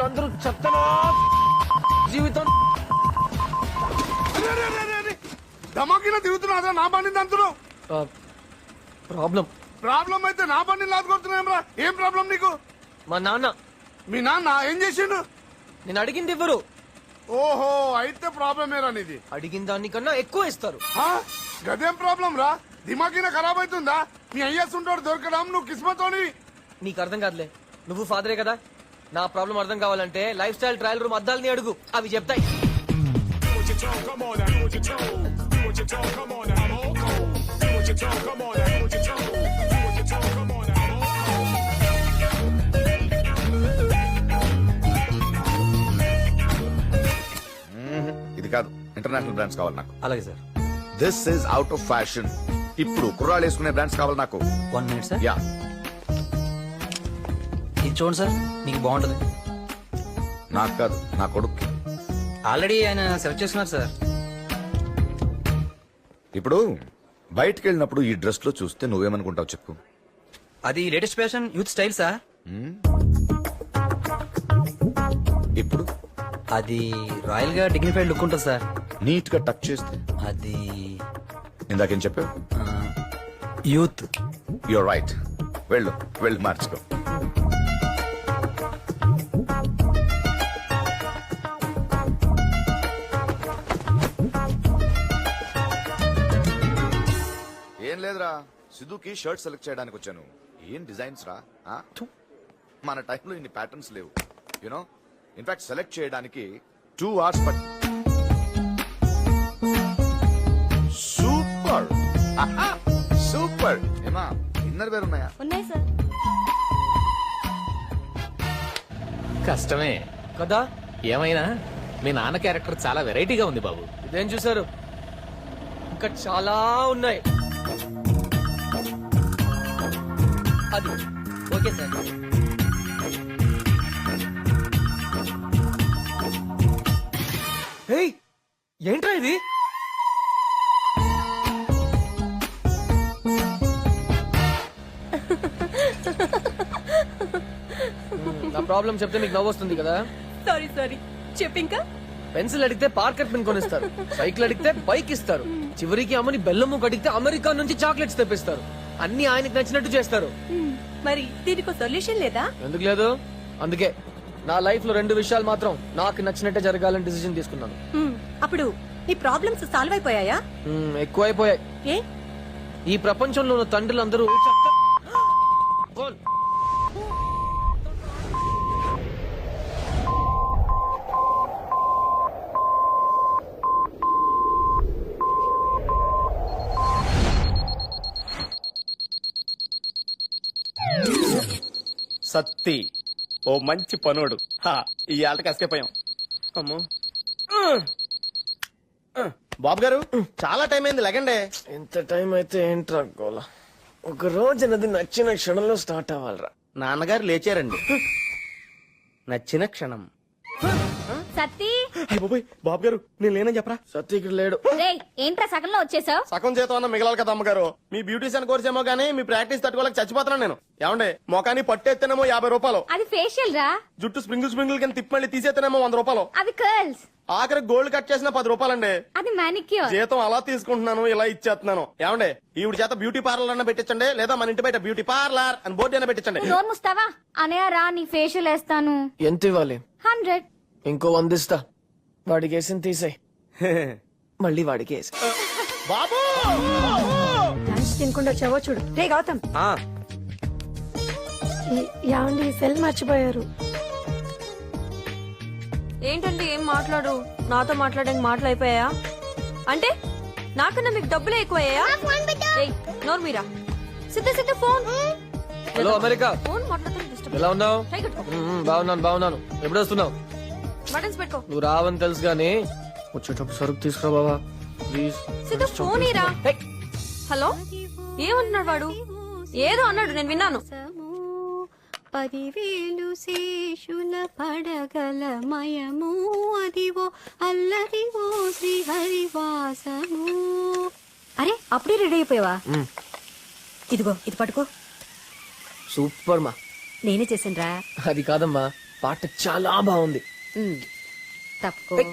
వీళ్ళందరూ చెత్తనా? జీవితం? ధమాకిలో తిరుగుతున్నారా నా బండి తంతులు ప్రాబ్లం. ప్రాబ్లం అయితే నా బండి లాదుకొడుతున్నాం రా ఏం ప్రాబ్లం నీకు? మా నాన్న. మీ నాన్న ఏం చేసిండు? నేను అడిగింది ఇవ్వరు. ఓహో అయితే ప్రాబ్లం ఏరా నీది. అడిగిన దానికన్నా ఎక్కువ ఇస్తారు? గదేం ప్రాబ్లం రా? దిమాగిన ఖరాబ్ అవుతుందా? మీ అయ్యేస్తుంటాడు దొరకడం నువ్వు కిస్మతోని నీకు అర్థం కాదులే. నువ్వు ఫాదరే కదా? నా ప్రాబ్లం అర్థం కావాలంటే లైఫ్ స్టైల్ ట్రయల్ రూమ్ అద్దాలని అడుగు. అవి చెప్తాయి. ఇది కాదు. ఇంటర్నేషనల్ బ్రాండ్స్ కావాలి నాకు. అలాగే sir. This is out of fashion ఇప్పుడు కుర్రాళ్ళు వేసుకునే బ్రాండ్స్ కావాలి నాకు. వన్ మినిట్ సార్ యా ఇది చూడండి సార్ మీకు బాగుంటుంది. నాకు కాదు నా కొడుకు ఆల్రెడీ ఆయన సెలెక్ట్ చేసుకున్నారు సార్. ఇప్పుడు బయటికి వెళ్ళినప్పుడు ఈ డ్రెస్లో చూస్తే నువ్వేమనుకుంటావు చెప్పు. అది latest fashion youth style sir. ఇప్పుడు? అది రాయల్గా డిగ్నిఫైడ్ లుక్ ఉంటుంది సార్. నీట్గా టచ్ చేస్తే? అది ఇందాకేం చెప్పావు? యూత్. యువర్ రైట్ వెళ్ళు వెళ్ళి మార్చుకో. లేదురా. సిద్ధుకి షర్ట్ సెలెక్ట్ చేయడానికి వచ్చాను. ఏం డిజైన్స్ రా ఆ? మన టైంలో ఇన్ని ప్యాటర్న్స్ లేవు. You know in fact select చేయడానికి టూ అవర్స్ పట్ సూపర్ సూపర్ ఏమా ఇన్నర్ వేర్ ఉన్నాయా? ఉన్నాయి సార్. కష్టమే. కదా? ఏమైనా? మీ నాన్న క్యారెక్టర్ చాలా వెరైటీగా ఉంది బాబు. ఇదేం చూసారు ఇంకా చాలా ఉన్నాయి. అది ఓకే సార్. ఏయ్, ఏంట్రా ఇది? నా ప్రాబ్లం చెప్తే మీకు నవ్వు వస్తుంది కదా? Sorry sorry. చెప్పింకా పెన్సిల్ అడిగితే పార్కెట్ పెన్ కొనిస్తారు. సైకిల్ అడిగితే బైక్ ఇస్తారు. చివరికి అమ్మని బెల్లము అడిగితే అమెరికా నుంచి చాక్లెట్స్ తెప్పిస్తారు. అన్ని ఆయనకి నచ్చినట్టు చేస్తారు. మరి దీనికి సొల్యూషన్ లేదా? ఎందుకు లేదు? అందుకే నా లైఫ్లో రెండు విషయాలు మాత్రం నాకు నచ్చినట్టే జరగాలని డిసిజన్ తీసుకున్నాను. అప్పుడు నీ ప్రాబ్లమ్స్ సాల్వ్ అయిపోయాయా? ఎక్కువైపోయాయి. ఏ? ఈ ప్రపంచంలో ఉన్న తండ్రులందరూ చక్క- సత్తి. ఓ మంచి పనోడు. హా, ఈ ఆటకి ఎస్కేప్ అయ్యాం అమ్మో బాబు గారు చాలా టైం అయింది లెగండే. ఎంత టైం అయితే ఏంట్రా గోల? ఒక రోజు అనేది నచ్చిన క్షణంలో స్టార్ట్ అవ్వాలిరా. నాన్నగారు లేచారండి. నచ్చిన క్షణం. అయ్య బాబోయ్ బాబు గారు నేను లేనని చెప్పరా? సత్య ఇక్కడ లేడు. రేయ్ ఏంట్రా సగంలో వచ్చేసావు? సగం చేతం అన్న మిగలాలి కదా అమ్మగారు. మీ బ్యూటీషియన్ కోర్స్ ఏమో గానీ మీ ప్రాక్టీస్ తట్టుకోలేక చచ్చిపోతున్నాను నేను. ఏమండే మొఖాన్ని పట్టేస్తేనేమో యాభై రూపాయలు. అది ఫేషియల్ రా. జుట్టు స్ప్రింగిల్ స్ప్రింగిల్ కింద తిప్పి మళ్ళీ తీసేస్తేనేమో వంద రూపాయలు. అది కర్ల్స్ ఆఖరి గోల్డ్ కట్ చేసిన పది రూపాయలండి. అది మానిక్యూర్ జీతం అలా తీసుకుంటున్నాను ఇలా ఇచ్చేస్తున్నాను. ఏమండే ఈవిడ చేత బ్యూటీ పార్లర్ అన్న పెట్టించండి లేదా మన ఇంటి బయట బ్యూటీ పార్లర్ అని బోర్డు అయినా పెట్టించండి. నోరు ముస్తావా? అనయా రా నీ ఫేషియల్ వేస్తాను. ఎంత ఇవ్వాలి? హండ్రెడ్ ఇంకో వంద ఇస్తా. వాడికి వేసింది తీసేయ్ మళ్ళీ వాడికి వేసి బాబు! లంచ్ తినకుండా వచ్చావో చూడు. రే గౌతమ్. ఈ- యాండి సెల్ మర్చిపోయారు. ఏంటండి ఏం మాట్లాడు? నాతో మాట్లాడడానికి మాటలు అయిపోయా అంటే నాకన్నా మీకు డబ్బులే ఎక్కువయ్యా ఏయ్, నోరు మీరా. Siddha Siddha phone. Hello America. Phone మాట్లాడుతూ డిస్టర్బ్ ఎలా ఉన్నావు? బాగున్నాను బాగున్నాను. ఎప్పుడు వస్తున్నావు బటన్స్ పెట్టుకో. నువ్వు రావని తెలుసు గానీ వచ్చేటప్పుడు సరుకు తీసుకురా బాబా ప్లీజ్ సిద్ధ ఫోన్ ఇరా హలో? ఏమంటున్నాడు వాడు? ఏదో అన్నాడు నేను విన్నాను. పదివేలు శేషుల పడగల మయము అదివో అల్లదివో శ్రీహరివాసము. అరే అప్పుడే రెడీ అయిపోయావా? ఇదిగో ఇది పట్టుకో. సూపర్ మా. నేనే చేసాను రా అది కాదమ్మా పాట చాలా బాగుంది. తప్పుకో. ఏయ్,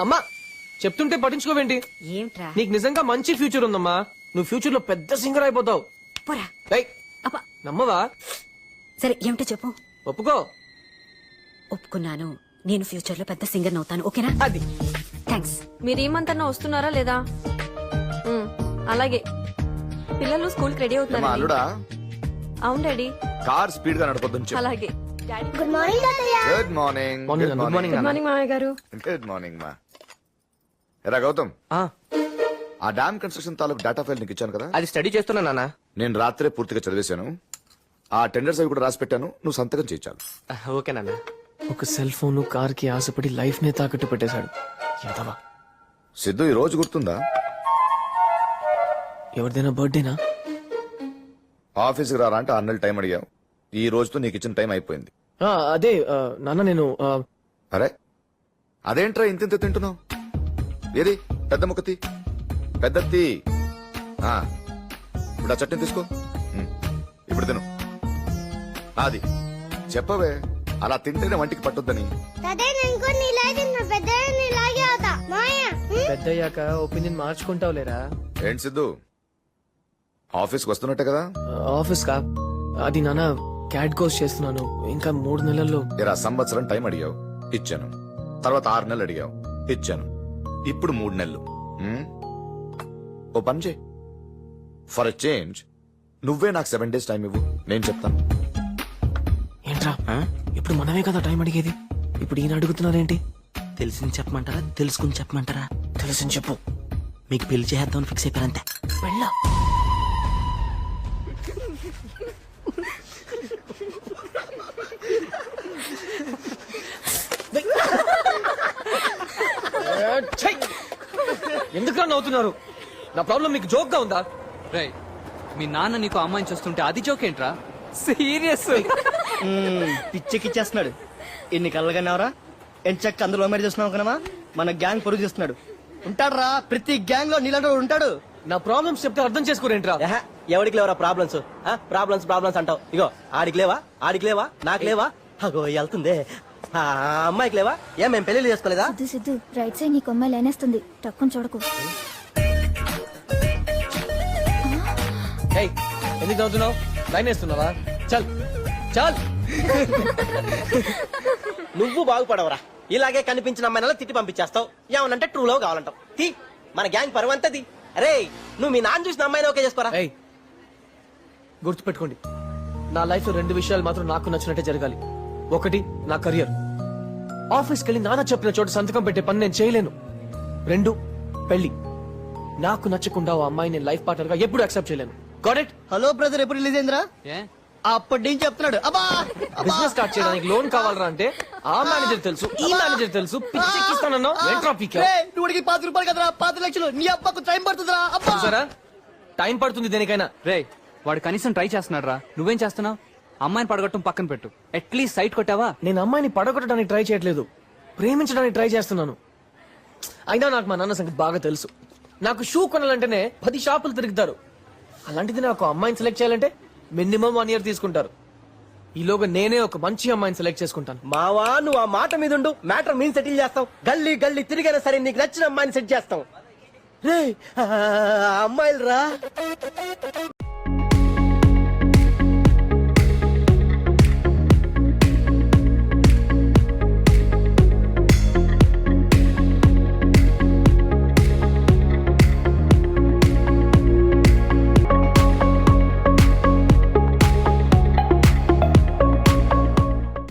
అమ్మా! చెప్తుంటే పట్టించుకోవేంటి? ఏమిట్రా? నీకు నిజంగా మంచి ఫ్యూచర్ ఉందమ్మా. నువ్వు ఫ్యూచర్లో పెద్ద సింగర్ అయిపోతావు. పోరా. ఏయ్, అబ్బా. నమ్మవా? సరే ఏమిటో చెప్పు. ఒప్పుకో. ఒప్పుకున్నాను. నేను ఫ్యూచర్లో పెద్ద సింగర్ అవుతాను. ఓకేనా? అది. థ్యాంక్స్. మీరు ఈ మంత్ అన్నా వస్తున్నారా లేదా? ఉమ్, అలాగే. పిల్లలు స్కూల్ రెడీ అవుతున్నారు అల్లుడా? అవును డాడీ. కార్ స్పీడ్గా నడపొద్దని చెప్పు. అలాగే. Good morning good good morning, morning Nana. Morning మామయ్య గారు గుడ్ మార్నింగ్ మా ఎరా గౌతమ్ ఆ, ఆ డామ్ కన్స్ట్రక్షన్ తాలూకు డేటా ఫైల్ నీకు ఇచ్చాను కదా? అది స్టడీ చేస్తున్నా నాన్న. నేను రాత్రే పూర్తిగా చదివేశాను. ఆ టెండర్స్ అవి కూడా రాసి పెట్టాను. నువ్వు సంతకం చేయించాలి. ఓకే నాన్న. ఒక సెల్ ఫోన్ కార్కి ఆశపడి లైఫ్ నే తాకట్టు పెట్టేశాడు. యాదవా. సిద్ధు ఈ రోజు గుర్తుందా? ఎవరిదైనా బర్త్డేనా? ఆఫీస్కి రారా అంటే ఆరు నెలలు టైం అడిగావు. ఈ రోజుతో నీకు ఇచ్చిన టైం అయిపోయింది. ఆ, అదే ఆ, నాన్న నేను ఆ, అరే అదేంట్రా ఇంత ఇంత తింటున్నావు? ఏది? పెద్ద ముక్కతి పెద్ద తీ. ఆ ఇప్పుడు ఆ చట్నీ తీసుకో. ఉమ్, ఇప్పుడు తిను. అది చెప్పవే అలా తింటేనే వంటికి పట్టుద్దని. పెద్దయ్యాక ఒపీనియన్ మార్చుకుంటావు లేరా ఏంటి సిద్ధు? ఆఫీస్కి వస్తున్నట్టే కదా? ఆఫీస్ కా అది నాన్న క్యాట్ కోర్స్ చేస్తున్నాను. ఇంకా మూడు నెలల్లో. ఇరా సంవత్సరం టైం అడిగావు. ఇచ్చాను. తర్వాత ఆరు నెలలు అడిగావు. ఇచ్చాను. ఇప్పుడు మూడు నెలలు. ఉమ్? ఓ పని చేయి. ఫర్ ఎ చేంజ్ నువ్వే నాకు సెవెన్ డేస్ టైం ఇవ్వు. నేను చెప్తాను. ఏంట్రా? ఇప్పుడు మనమే కదా టైం అడిగేది? ఇప్పుడు ఈయన అడుగుతున్నారేంటి? తెలిసింది చెప్పమంటారా? తెలుసుకుని చెప్పమంటారా? తెలిసింది చెప్పు. మీకు పెళ్ళి చేద్దామని ఫిక్స్ అయిపోయారంతే. వెళ్ళా. ఎందుకు నవ్వుతున్నారు? నా ప్రాబ్లం మీకు జోక్గా ఉందా? రై మీ నాన్న నీకు అమ్మాయిని చూస్తుంటే అది జోక్ ఏంట్రా? సీరియస్. పిచ్చెక్కిచ్చేస్తున్నాడు. ఎన్ని కళ్ళ కన్నావరా ఎంచక్క అందులో మరి చేస్తున్నావు కనమా మన గ్యాంగ్ పొరుగు చేస్తున్నాడు. ఉంటాడు ప్రతి గ్యాంగ్లో నీలాంటి ఉంటాడు. నా ప్రాబ్లమ్స్ చెప్తే అర్థం చేసుకోరేంట్రా? ఏహ, ఎవడికి లేవరా ప్రాబ్లమ్స్? ప్రాబ్లమ్స్ ప్రాబ్లమ్స్ అంటావు. ఇగో ఆడికి లేవా? ఆడికి లేవా? నాకు లేవా? అగో వెళ్తుందే. ఆ అమ్మాయికి లేవా? ఏం మేము పెళ్ళి చేసుకోలేదా? సిద్ధు సిద్ధు రైట్ సైడ్ నీకు అమ్మాయి లేనేస్తుంది. టక్కుని చూడకు. ఏయ్ ఎందుకు నవ్వుతున్నావు లైన్ వేస్తున్నావా? చల్ చల్. నువ్వు బాగుపడవరా. ఇలాగే కనిపించిన అమ్మాయినలా తిట్టి పంపించేస్తావు. ఏమనంటే ట్రూ లవ్ కావాలంటావు. తీ మన గ్యాంగ్ పరువంతది అరే నువ్వు మీ నాన్న చూసిన అమ్మాయిని ఓకే చేసుకోరా? ఏయ్ గుర్తుపెట్టుకోండి. నా లైఫ్ రెండు విషయాలు మాత్రం నాకు నచ్చినట్టే జరగాలి. ఒకటి నా కెరియర్ ఆఫీస్కి వెళ్ళి నాన్న చెప్పిన చోట సంతకం పెట్టే పని నేను చేయలేను. రెండు పెళ్ళి నాకు నచ్చకుండా ఓ అమ్మాయిని లైఫ్ పార్ట్నర్గా ఎప్పుడు అక్సెప్ట్ చేయలేను. గాట్ ఇట్ హలో బ్రదర్ ఎప్పుడు రిలీజ్ అయిందిరా? ఏ? అప్పటి నుంచి చెప్తున్నాడు. అబ్బా! బిజినెస్ స్టార్ట్ చేయడానికి లోన్ కావాలరా అంటే ఆ మేనేజర్ తెలుసు ఈ మేనేజర్ తెలుసు పిచ్చెక్కిస్తానన్నావు ఏంట్రా పీకా? నువ్వుడికి పాతి రూపాయలు కదరా? పాతి లక్షలు. నీ అబ్బకు టైం పడుతుందిరా. అబ్బా! చూసారా? టైం పడుతుంది దేనికైనా. రే వాడు కనీసం ట్రై చేస్తున్నాడు రా నువ్వేం చేస్తున్నావు? అమ్మాయిని పడగొట్టం పక్కన పెట్టు. అట్లీస్ట్ సైట్ కొట్టావా? నేను అమ్మాయిని పడగొట్టడానికి ట్రై చేయట్లేదు. ప్రేమించడానికి ట్రై చేస్తున్నాను. అయినా నాకు మా నాన్న సంగతి బాగా తెలుసు. నాకు షూ కొనాలంటేనే పది షాపులు తిరుగుతారు. అలాంటిది నాకు అమ్మాయిని సెలెక్ట్ చేయాలంటే మినిమం వన్ ఇయర్ తీసుకుంటారు. ఈలోగా నేనే ఒక మంచి అమ్మాయిని సెలెక్ట్ చేసుకుంటాను. మావా నువ్వు ఆ మాట మీద ఉండు. మ్యాటర్ మీన్ సెటిల్ చేస్తాం గల్లీ గల్లీ తిరిగైనా సరే నీకు నచ్చిన అమ్మాయిని సెట్ చేస్తాం రే అమ్మాయిలు రా